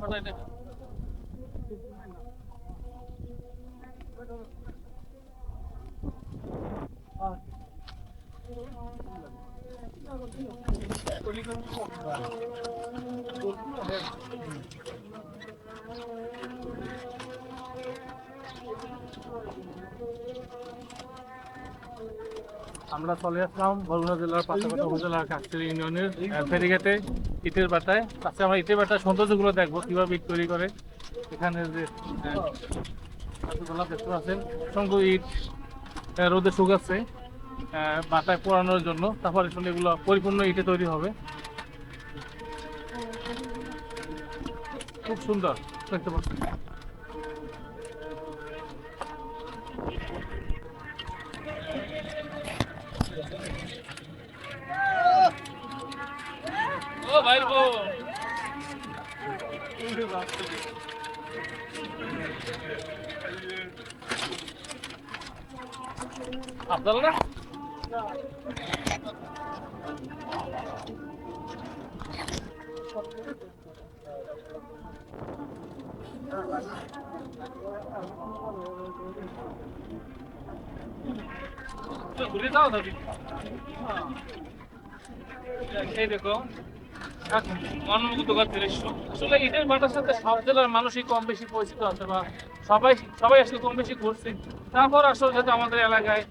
টাকা আমরা চলে আসলাম বরগুনা জেলার পাঁচকাটা উপজেলার কাকচুরি ইউনিয়নের ফেরিঘাটে ইটের বাটায়। আজকে আমরা ইটের বাটার সৌন্দর্যগুলো দেখব, কীভাবে ইট তৈরি করে। এখানে যে গাছগুলো দেখতে পাচ্ছেন ইট রোদে শুকাচ্ছে বাটায় পোড়ানোর জন্য। তারপরে আসলে এগুলো পরিপূর্ণ ইটে তৈরি হবে। খুব সুন্দর, দেখতে পাচ্ছেন। ও ভাই বো আফজাল না? ঘুরে যাও দাদি। এই দেখো। এক মনোমুগ্ধকর দৃশ্য আসলে ঈদের বাটার সাথে সব জেলার মানুষই কম বেশি পরিচিত আছে বা সবাই সবাই আসলে কম বেশি ঘুরছে। তারপর আসলে যেহেতু আমাদের এলাকায়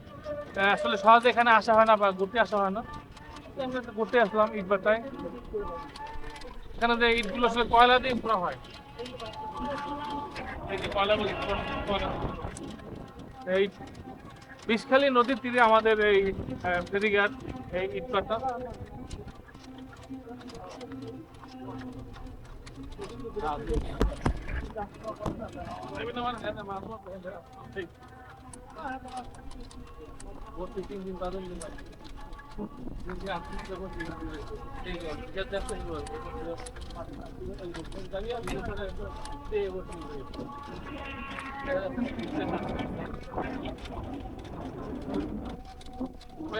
আসলে সহজে এখানে আসা হয় না বা ঘুরতে আসা হয় না। আমরা ঘুরতে আসলাম ইট বাটায় এখানে যে ইটগুলো আসলে কয়লা দিয়ে পোড়া হয়। কয়লা এই বিষখালী নদীর তীরে আমাদের এই ফেরিঘাট, এই ইটপাটা তিন দিন বাদে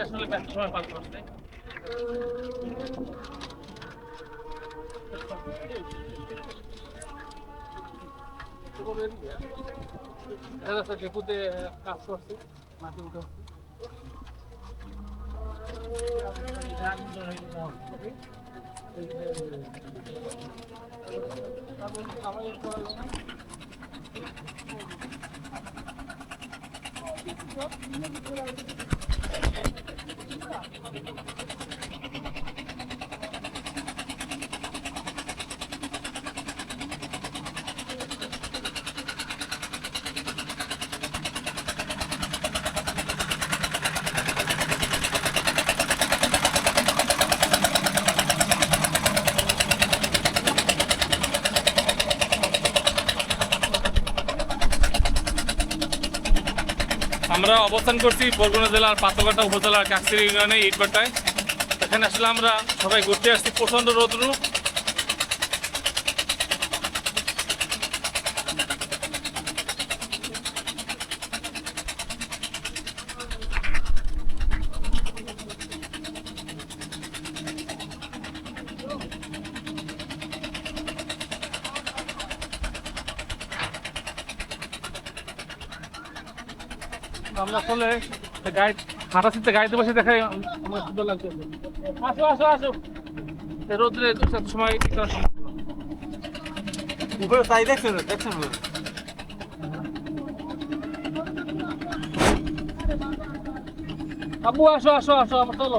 আসলে ব্যস্ত সময় পাস করতে ডেপুতে কাজ করছে মাটি উঠাচ্ছে আমরা অবস্থান করছি বরগুনা জেলার পাতকাটা উপজেলার কাকসির ইউনিয়নে ইটবাটায় এখানে আসলে আমরা সবাই ঘুরতে আসছি প্রচণ্ড রোদ্রু। আমরা আসলে গাড়ি হাঁটা সিটে গাড়িতে বসে দেখাই আমার সুন্দর লাগছে। আসো আসো আসো। রোদ্রে সময় উপরে তাই দেখছেন দেখছেন আবু আসো আসো আসো আমার চলো।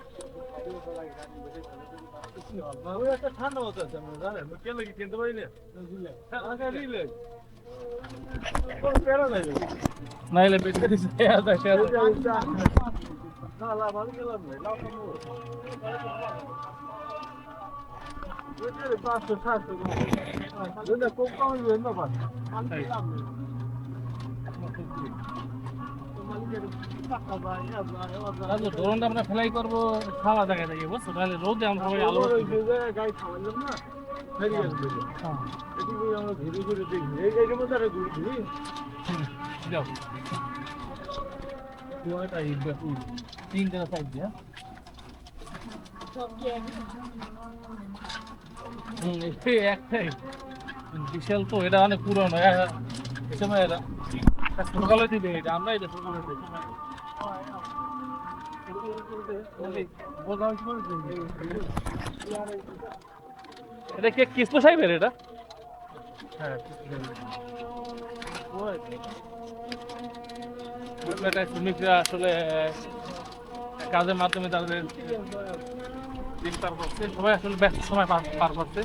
একটা ঠান্ডা মতো আছে আমরা জানেন ওই কেন কি কিনতে পারি না বুঝলে হ্যাঁ আগে দিলে কোন পেরো নাই নাইলে বেঁচে দিছে শেয়ার দেয় শেয়ার না লা ভালো গেলাম না লাভ কম ওই যে পাঁচশো সাতশো দুটা কম কম হইবে না পাঁচ তাহলে ড্রোনটা আমরা ফ্লাই করব খাওয়া জায়গায় থেকে বুঝছ? তাহলে রোদে আমরা সবাই আলো গাড়ি না আসবে হ্যাঁ, আমরা ধীরে ধীরে দেখি। এই এইটার মধ্যে আরে ঘুরি ঘুরি। যাও। কুয়াটা তিনটা সাইড দিয়ে হুম একটাই। বিশাল তো এটা অনেক পুরনো সময় এটা সকালে দিবে এটা আমরা এটা সকালে দিই এটা কে কিস্তো সাহেবের এটা? হ্যাঁ শ্রমিকরা আসলে কাজের মাধ্যমে তাদের দিন পার করছে সবাই আসলে ব্যস্ত সময় পার পার করছে।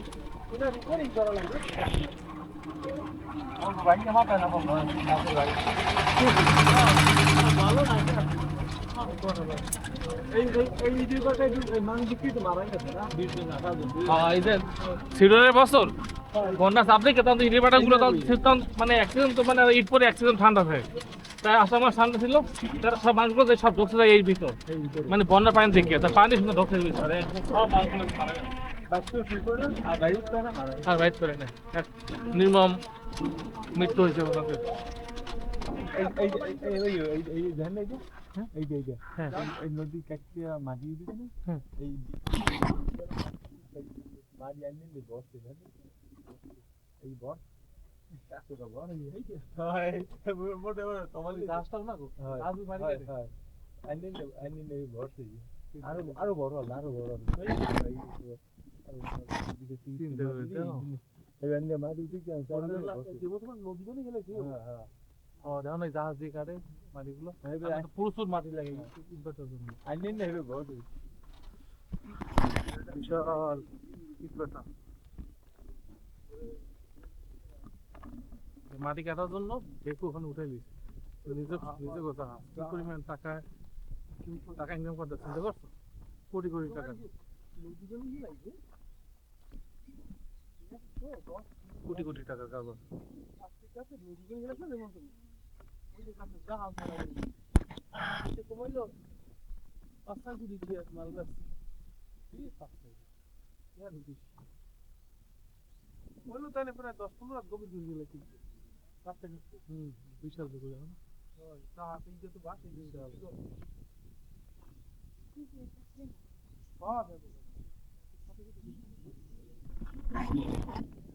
বন্যা দেখে মানে অ্যাক্সিডেন্ট তো মানে ইট পরে অ্যাক্সিডেন্ট ঠান্ডা হয় আসাম ঠান্ডা ছিল তারা সব মানুষগুলো সব যায় এই মানে বন্যা পানি থেকে তা পানি নির্মম মৃত্যু হয়েছে ওনাদের এই এই এই এই এই এই ধান এই যে হ্যাঁ এই যে এই যে হ্যাঁ এই নদী কাটিয়ে মাটি দিছে না হ্যাঁ এই মাটি আনলে বসে জানেন এই বস কাকুটা বস এই যে হয় মোটে মোটে তোমালি রাস্তা না গো হয় আজু মারি হয় গেছে। হয় আনলে আনলে এই বস এই আরো আরো বড় হল আরো বড় হ্যাঁ হ্যাঁ। ও দেখো না জাহাজ দিয়ে কাটে মাটিগুলো। এই আর তো প্রচুর মাটি লাগে। জন্য। বিশাল কাটার জন্য দেখো ওখানে উঠে নিজে নিজে কথা কি পরিমাণ টাকা টাকা ইনকাম করতে চিন্তা করছ কোটি কোটি টাকা। কোটি কোটি টাকার কাগজ। হুম বিশাল I need it.